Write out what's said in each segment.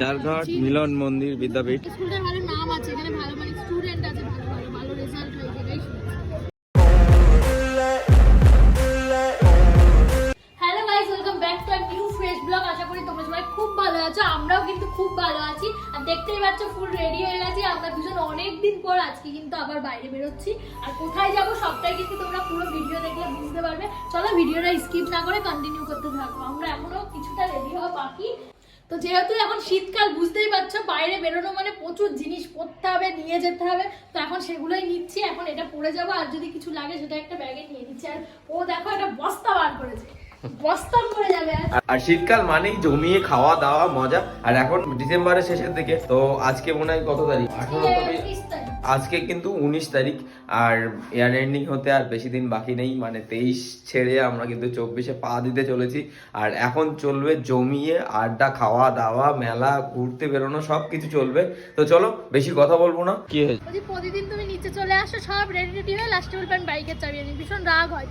চারঘাট মিলন মন্দির বিদ্যাপীঠ। ভালো নাম আছে এখানে ভালো মানে স্টুডেন্ট আছে ভালো ভালো ভালো রেজাল্ট হয়েছে এটাই শুনেছি। Hello guys welcome back to new fresh blog আশা করি তোমরা সবাই খুব ভালো আছো আমরাও কিন্তু খুব ভালো আছি। আর দেখতেই পাচ্ছ ফুল রেডি হয়ে গেছি। আমরা দুজন অনেক দিন পর আজকে কিন্তু আবার বাইরে বেরোচ্ছি। আর কোথায় যাব সবটাই কিন্তু তোমরা পুরো ভিডিও দেখলে বুঝতে পারবে। চলো ভিডিওটা স্কিপ না করে কন্টিনিউ করতে থাকো। আমরা এখনও কিছুটা রেডি হওয়া বাকি। তো যেহেতু এখন শীতকাল বুঝতেই পারছ বাইরে বেরোনো মানে প্রচুর জিনিস পরতে হবে নিয়ে যেতে হবে। তো এখন সেগুলোই নিচ্ছি এখন এটা পরে যাব আর যদি কিছু লাগে সেটা একটা ব্যাগে নিয়ে নিচ্ছি। আর ও দেখো একটা বস্তা বার করেছে। আর শীতকাল মানেই জমিয়ে খাওয়া দাওয়া মজা। আর এখন ডিসেম্বরের শেষের দিকে তো আজকে মনে হয় কত তারিখ? আঠারো তারিখ। আজকে কিন্তু উনিশ তারিখ আর ইয়ার এন্ডিং হতে আর বেশি দিন বাকি নেই মানে তেইশ ছেড়ে আমরা কিন্তু চব্বিশে পা দিতে চলেছি। আর এখন চলবে জমিয়ে আড্ডা খাওয়া দাওয়া মেলা ঘুরতে বেরোনো সব কিছু চলবে। তো চলো বেশি কথা বলব না। কি হয়েছে? প্রতিদিন তুমি নিচে চলে আসো সব রেডি রেডি হয়ে লাস্টে বাইকের চাবি আনি ভীষণ রাগ হয়।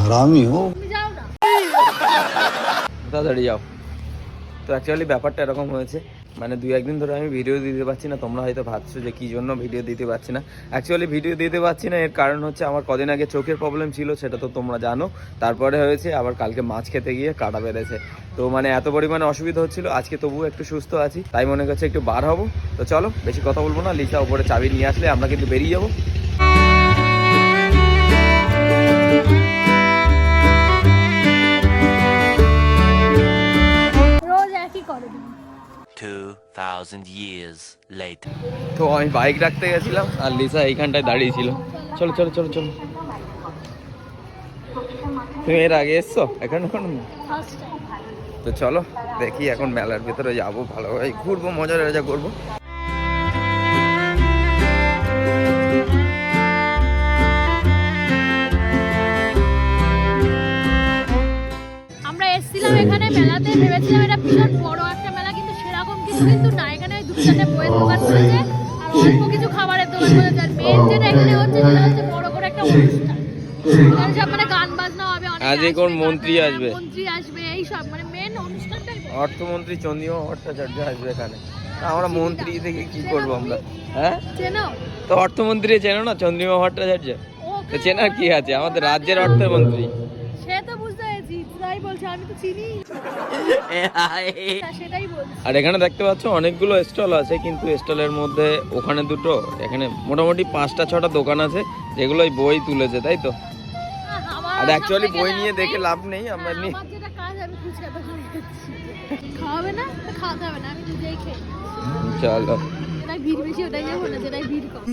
হারামি হো। তুমি যাও না। তাড়াতাড়ি যাও। তো অ্যাকচুয়ালি ব্যাপারটা এরকম হয়েছে মানে দুই একদিন ধরে আমি ভিডিও দিতে পারছি না, তোমরা হয়তো ভাবছ যে কি জন্য ভিডিও দিতে পারছি না। অ্যাকচুয়ালি ভিডিও দিতে পারছি না, এর কারণ হচ্ছে আমার কদিন আগে চোখের প্রবলেম ছিল, সেটা তো তোমরা জানো। তারপরে হয়েছে, আবার কালকে মাছ খেতে গিয়ে কাটা বেড়েছে তো মানে এত পরিমাণে অসুবিধা হচ্ছিল, আজকে তবুও একটু সুস্থ আছি, তাই মনে করছে একটু বার হব। তো চলো, বেশি কথা বলব না লিসা উপরে চাবি নিয়ে আসলে আমরা কিন্তু বেরিয়ে যাব। রোজ একই করো 2,000 years later. তো আমি বাইক রাখতে গেছিলাম আর লিসা এইখানটায় দাঁড়িয়ে ছিল। চলো চলো চলো চলো। তুমি এর আগে এসছো? এখন এখন তো চলো দেখি এখন মেলার ভেতরে যাব ভালোভাবে ঘুরবো মজা টজা করব। আমরা এসেছিলাম এখানে মেলাতে ভেবেছিলাম এটা কিন্তু না এখানে দুটো চারটে বইয়ের দোকান করেছে আর অল্প কিছু খাবারের দোকান করেছে আর মেন যেটা এখানে হচ্ছে সেটা হচ্ছে বড় করে একটা অনুষ্ঠান। এখানে সব মানে গান বাজনা হবে অনেকে আজকে কোন মন্ত্রী আসবে? মন্ত্রী আসবে এই সব মানে মেন অনুষ্ঠানটাই অর্থমন্ত্রী চন্দ্রিমা ভট্টাচার্য আসবে এখানে। তা আমরা মন্ত্রী থেকে কি করব আমরা? হ্যাঁ? চেনো? তো অর্থমন্ত্রী চেনো না চন্দ্রিমা ভট্টাচার্য? চেনার কি আছে? আমাদের রাজ্যের অর্থমন্ত্রী। সে তো বলছে আমি তো চিনি। সেটাই বলছি। আর এখানে দেখতে পাচ্ছ অনেকগুলো স্টল আছে কিন্তু স্টলের মধ্যে ওখানে দুটো এখানে মোটামুটি পাঁচটা ছটা দোকান আছে যেগুলো ওই বই তুলেছে তাই তো? আর অ্যাকচুয়ালি বই নিয়ে দেখে লাভ নেই আমরা না, এমনি আমার যেটা কাজ আমি ফুচকা দোকানে যাচ্ছি। খাওয়াবে না? তো খাওয়াতে হবে না আমি নিজেই খেয়ে চলো। ভিড় বেশি ওটাই যাব না যেটাই ভিড় কম।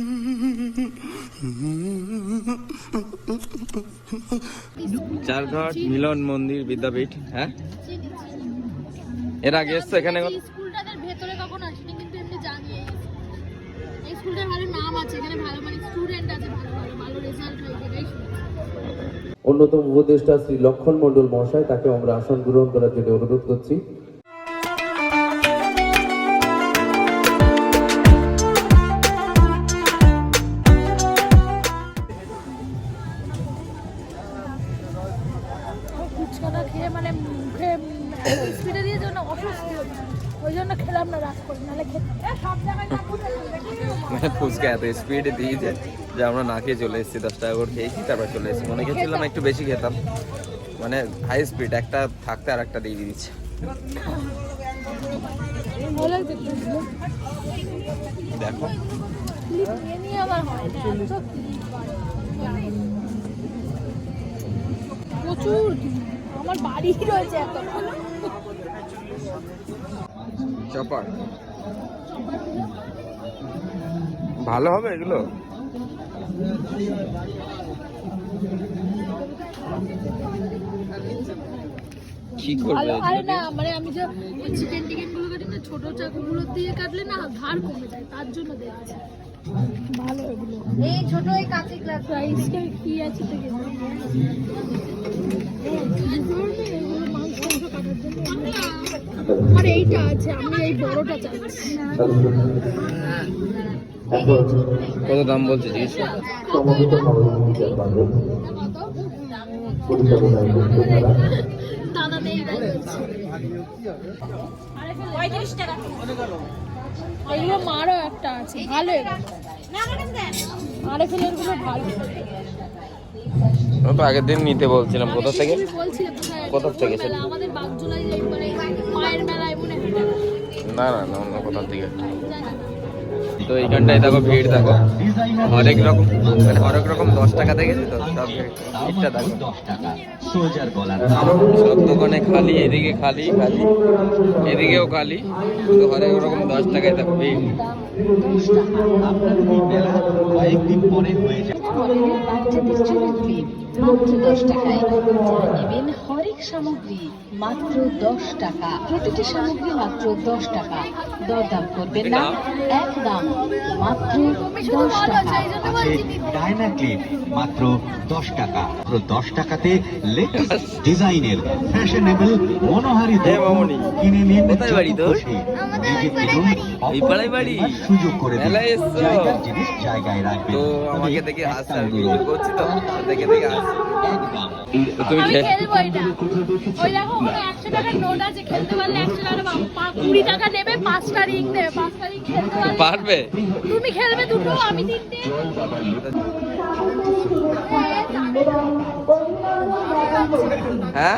চারঘাট মিলন মন্দির বিদ্যাপীঠ হ্যাঁ। এর আগে এসছো এখানে স্কুলটাদের ভেতরে কখন আসিনি কিন্তু এমনি জানি। এই এই স্কুলটার ভালো নাম আছে এখানে ভালো মানে স্টুডেন্ট আছে ভালো ভালো ভালো রেজাল্ট হয়েছে এটাই অন্যতম উপদেষ্টা শ্রী লক্ষণ মণ্ডল মহাশয় তাকে আমরা আসন গ্রহণ করার জন্য অনুরোধ করছি। মানে মুখে স্পিডে দিয়ে জন্য হচ্ছে ওই জন্য খেলাম না রাগ করে নাহলে মানে ফুচকা এত স্পিডে দিয়েছে যে আমরা না খেয়ে চলে এসেছি দশ টাকা করে খেয়েছি তারপর চলে এসেছি। মনে খেয়েছিলাম একটু বেশি খেতাম। মানে হাই স্পিড একটা থাকতে আর একটা দিয়ে দিচ্ছে দেখো। প্রচুর। আমার বাড়ি রয়েছে এত চপার। ভালো হবে এগুলো? কি করবে আরে না মানে আমি যে চিকেন টিকেনগুলো কাটি না ছোট চাকুগুলো দিয়ে কাটলে না ধার কমে যায় তার জন্য দেখছি। ভালো এগুলো। এই ছোট এই কাঁচি গ্লাস প্রাইসটা কি আছে তো কি আমার এইটা আছে আমি এই বড়টা এখন কত দাম বলছে জিজ্ঞেস দাদা নেই পঁয়ত্রিশ টাকা। এগুলো মারও একটা আছে ভালো। আরে ফেলেরগুলো ভালো। তো আগের দিন নিতে বলছিলাম কোথা থেকে? কোথা থেকে আমাদের বাগজোলাই যে মানে মায়ের মেলায় মনে হয় না। না না অন্য কোথা থেকে। তো এইখানটায় দেখো ভিড় দেখো। হরেক রকম মানে হরেক রকম দশ টাকা দেখেছি তো? সব ভিড়টা দেখো। সব দোকানে খালি এদিকে খালি খালি এদিকেও খালি। শুধু হরেক রকম দশ টাকায় দেখো ভিড়। মডেলের বাচ্চাদের জন্য ক্লিপ মাত্র দশ টাকায় নেবেন হরেক সামগ্রী মাত্র দশ টাকা। প্রতিটি সামগ্রী মাত্র দশ টাকা। দরদাম করবেন না এক দাম মাত্র দশ টাকা। আছে ডায়না ক্লিপ মাত্র দশ টাকা। মাত্র দশ টাকাতে লেটেস্ট ডিজাইনের ফ্যাশনেবল মনোহারি কিনে নিন সুযোগ করে জায়গায় রাখবেন। আমাকে দেখে আমি করছি তো। দেখে দেখে তুমি খেলব এটা। ওই দেখো ওখানে একশো টাকার নোট আছে খেলতে পারলে একশো টাকা কুড়ি দেবে পাঁচটা রিং দেবে পাঁচটা রিং খেলতে পারলে পারবে? তুমি খেলবে দুটো আমি তিনটে। হ্যাঁ?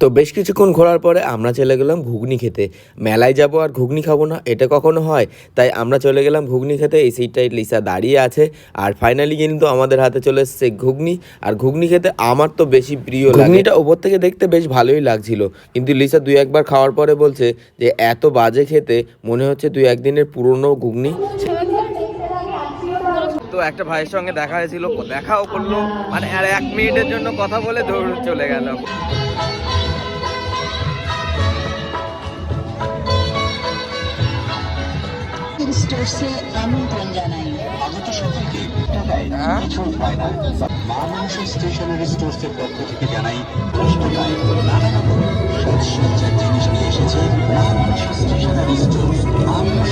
তো বেশ কিছুক্ষণ ঘোরার পরে আমরা চলে গেলাম ঘুগনি খেতে। মেলায় যাব আর ঘুগনি খাব না এটা কখনো হয়। তাই আমরা চলে গেলাম ঘুগনি খেতে এই সিটটাই লিসা দাঁড়িয়ে আছে। আর ফাইনালি কিন্তু আমাদের হাতে চলে এসছে ঘুগনি। আর ঘুগনি খেতে আমার তো বেশি প্রিয় লাগে। এটা ওপর থেকে দেখতে বেশ ভালোই লাগছিল। কিন্তু লিসা দুই একবার খাওয়ার পরে বলছে যে এত বাজে খেতে মনে হচ্ছে দুই একদিনের পুরনো ঘুগনি। তো একটা ভাইয়ের সঙ্গে দেখা হয়েছিল দেখাও করল। মানে আর এক মিনিটের জন্য কথা বলে দৌড় চলে গেল। স্টোর্সে আমন্ত্রণ জানাই। আগত সকলকে টাকায় হ্যাঁ? কিছুই হয় না। মা মানুষ স্টেশনারি স্টোরসের পক্ষ থেকে জানাই দশ টাকায় নানা রকম সজ্জার জিনিস নিয়ে এসেছে। মা মানুষ স্টেশনারি স্টোর মা মানুষ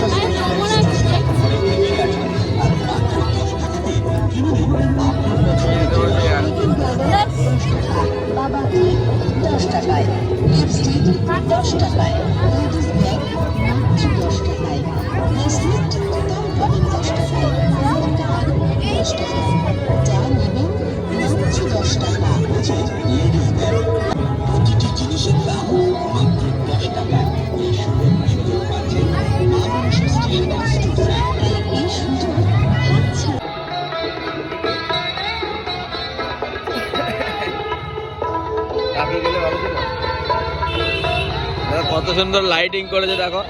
কত সুন্দর লাইটিং করেছে দেখো।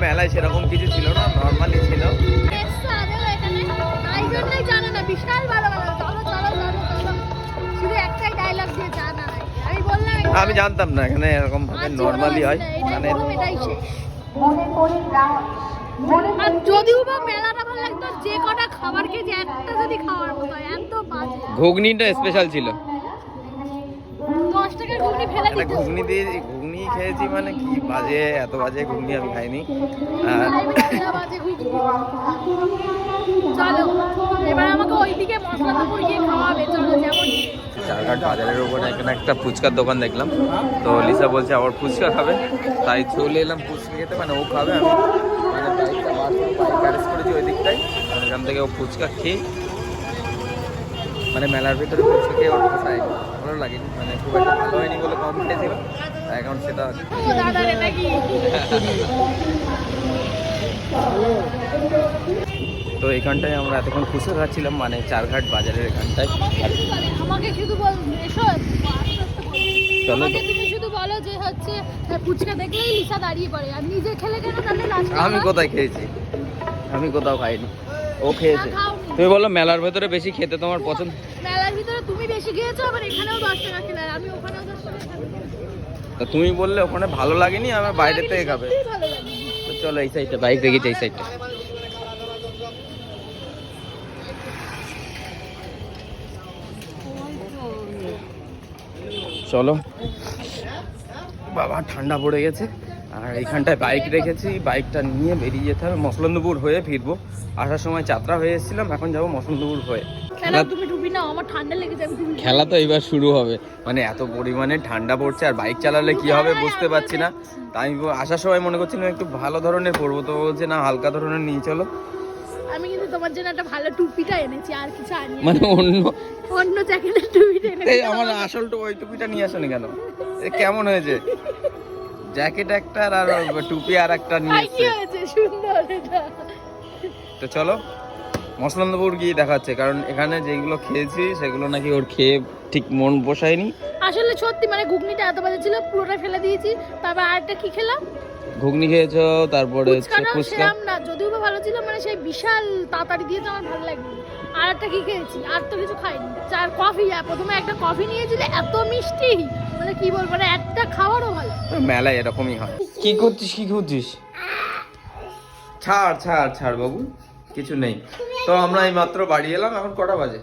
মেলায় সেরকম কিছু ছিল না নর্মালি ছিল। আমি বললাম এখানে- আমি জানতাম না এখানে এরকম ভাবে নর্মালি হয়। মানে প্রথম, এটাই শেষ। আর যদিও বা মেলাটা ভালো লাগতো যে কটা খাবার খেয়েছি একটা যদি খাওয়ার মতো এত ঘুগনিটা স্পেশাল ছিল। ফেলে একটা দিত ঘুগনি দিয়ে ঘুগনি খেয়েছি মানে কি বাজে এত বাজে ঘুগনি আমি খাইনি। চলো এবার আমাকে ওইদিকে মশলা দুপুর গিয়ে খাওয়াবে চলো যেমন চারঘাট বাজারের ওপরে এখানে একটা ফুচকার দোকান দেখলাম। তো লিসা বলছে আবার ফুচকা খাবে? তাই চলে এলাম ফুচকা খেতে মানে ও খাবে আমি মানে বাইকটা বাইক অ্যারেস্ট করেছি ওই দিকটাই। এখান থেকে ও ফুচকা খেয়ে মানে মেলার ভিতরে খেয়ে ওর পোষায় ভালো লাগেনি। মানে খুব একটা ভালো হয়নি বলে কম খেয়েছিল। এখন সেটা তো এখানটায় আমরা এতক্ষণ ফুচকা খাচ্ছিলাম মানে চারঘাট বাজারের এখানটায়। আমাকে শুধু বল এসো। চলো শুধু বলো যে হচ্ছে ফুচকা দেখলেই লিসা দাঁড়িয়ে পড়ে। আর নিজে খেলে কেন তাহলে আমি কোথায় খেয়েছি? আমি কোথাও খাইনি। ও খেয়েছে। তুমি বলো মেলার ভেতরে বেশি খেতে তোমার পছন্দ? মেলার ভিতরে তুমি বেশি খেয়েছো আবার এখানেও দশ টাকা খেলে আমি ওখানেও দশ টাকা খেলে। তা তুমি বললে ওখানে ভালো লাগেনি আমার বাইরে থেকে খাবে। তো চলো এই সাইডটা বাইক রেখেছি এই সাইডটা চলো। বাবা ঠান্ডা পড়ে গেছে। আর এইখানটায় বাইক রেখেছি বাইকটা নিয়ে বেরিয়ে যেতে হবে। মসলন্দপুর হয়ে ফিরবো। আসার সময় যাত্রা হয়ে এসেছিলাম এখন যাব মসলন্দপুর হয়ে। খেলা তো এবার শুরু হবে। মানে এত পরিমাণে ঠান্ডা পড়ছে আর বাইক চালালে কি হবে বুঝতে পারছি না। তাই আমি আসার সময় মনে করছিলাম একটু ভালো ধরনের পরবো তো বলছে না হালকা ধরনের নিয়ে চলো। আমি কিন্তু তোমার জন্য একটা ভালো টুপিটা এনেছি আর কিছু আনি মানে অন্য অন্য জ্যাকেটের টুপিটা এনেছি। এই আমার আসল তো ওই টুপিটা নিয়ে আসো কেন? এ কেমন হয়েছে? জ্যাকেট একটা আর টুপি আর একটা নিয়ে এসছে সুন্দর এটা। তো চলো মসলন্দপুর গিয়ে দেখাচ্ছে কারণ এখানে যেগুলো খেয়েছি সেগুলো নাকি ওর খেয়ে ঠিক মন বসায়নি। আসলে সত্যি মানে ঘুগনিটা এত বাজে ছিল পুরোটা ফেলে দিয়েছি তারপর আরেকটা কি খেলাম? ঘুগনি খেয়েছো তারপরে ফুচকা। না যদিও বা ভালো ছিল মানে সেই বিশাল তাড়াতাড়ি দিয়ে তো আমার ভালো লাগল আর একটা কি খেয়েছি? আর তো কিছু খাইনি। চার কফি আর প্রথমে একটা কফি নিয়েছিলে এত মিষ্টি! মানে কি বলব মানে একটা খাওয়ারও ভালো। মেলায় এরকমই হয়। কি করছিস কি করছিস ছাড় ছাড় ছাড় বাবু। কিছু নেই। তো আমরা এই মাত্র বাড়ি এলাম এখন কটা বাজে?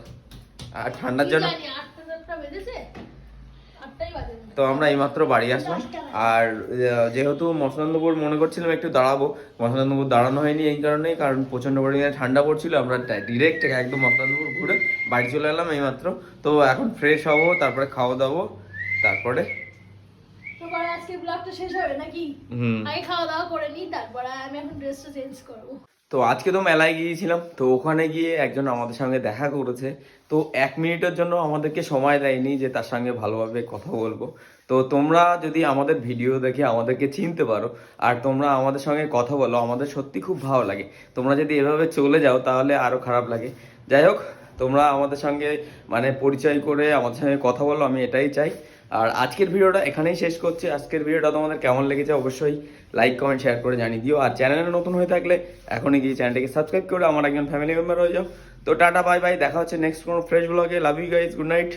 আর ঠান্ডার জন্য না। তো আমরা এইমাত্র বাড়ি আসলাম। আর যেহেতু মসলান্দপুর মনে করছিলাম একটু দাঁড়াবো মসলান্দপুর দাঁড়ানো হয়নি এই কারণেই কারণ প্রচণ্ড পরিমাণে ঠান্ডা পড়ছিল। আমরা ডিরেক্ট একদম মসলান্দপুর ঘুরে বাড়ি চলে এলাম এইমাত্র। তো এখন ফ্রেশ হব তারপরে খাওয়া দাবো তারপরে আজকে ব্লগটা শেষ হবে নাকি? হুম। আগে খাওয়া দাওয়া করে নিই তারপরে আমি এখন ড্রেসটা চেঞ্জ করব। তো আজকে তো মেলায় গিয়েছিলাম, তো ওখানে গিয়ে একজন আমাদের সঙ্গে দেখা করেছে। তো এক মিনিটের জন্য আমাদেরকে সময় দেয়নি যে তার সঙ্গে ভালোভাবে কথা বলব। তো তোমরা যদি আমাদের ভিডিও দেখে আমাদেরকে চিনতে পারো, আর তোমরা আমাদের সঙ্গে কথা বলো, আমাদের সত্যি খুব ভালো লাগে। তোমরা যদি এভাবে চলে যাও তাহলে আরও খারাপ লাগে। যাই হোক, তোমরা আমাদের সঙ্গে মানে পরিচয় করে আমাদের সঙ্গে কথা বলো, আমি এটাই চাই। আর আজকের ভিডিওটা এখানেই শেষ করছি। আজকের ভিডিওটা তোমাদের কেমন লেগেছে অবশ্যই লাইক কমেন্ট শেয়ার করে জানিয়ে দিও। আর চ্যানেলে নতুন হয়ে থাকলে এখনই গিয়ে চ্যানেলটিকে সাবস্ক্রাইব করে আমার একজন ফ্যামিলি মেম্বার হয়ে যাও। তো টাটা বাই বাই দেখা হচ্ছে নেক্সট কোনো ফ্রেশ ব্লগে love you guys good night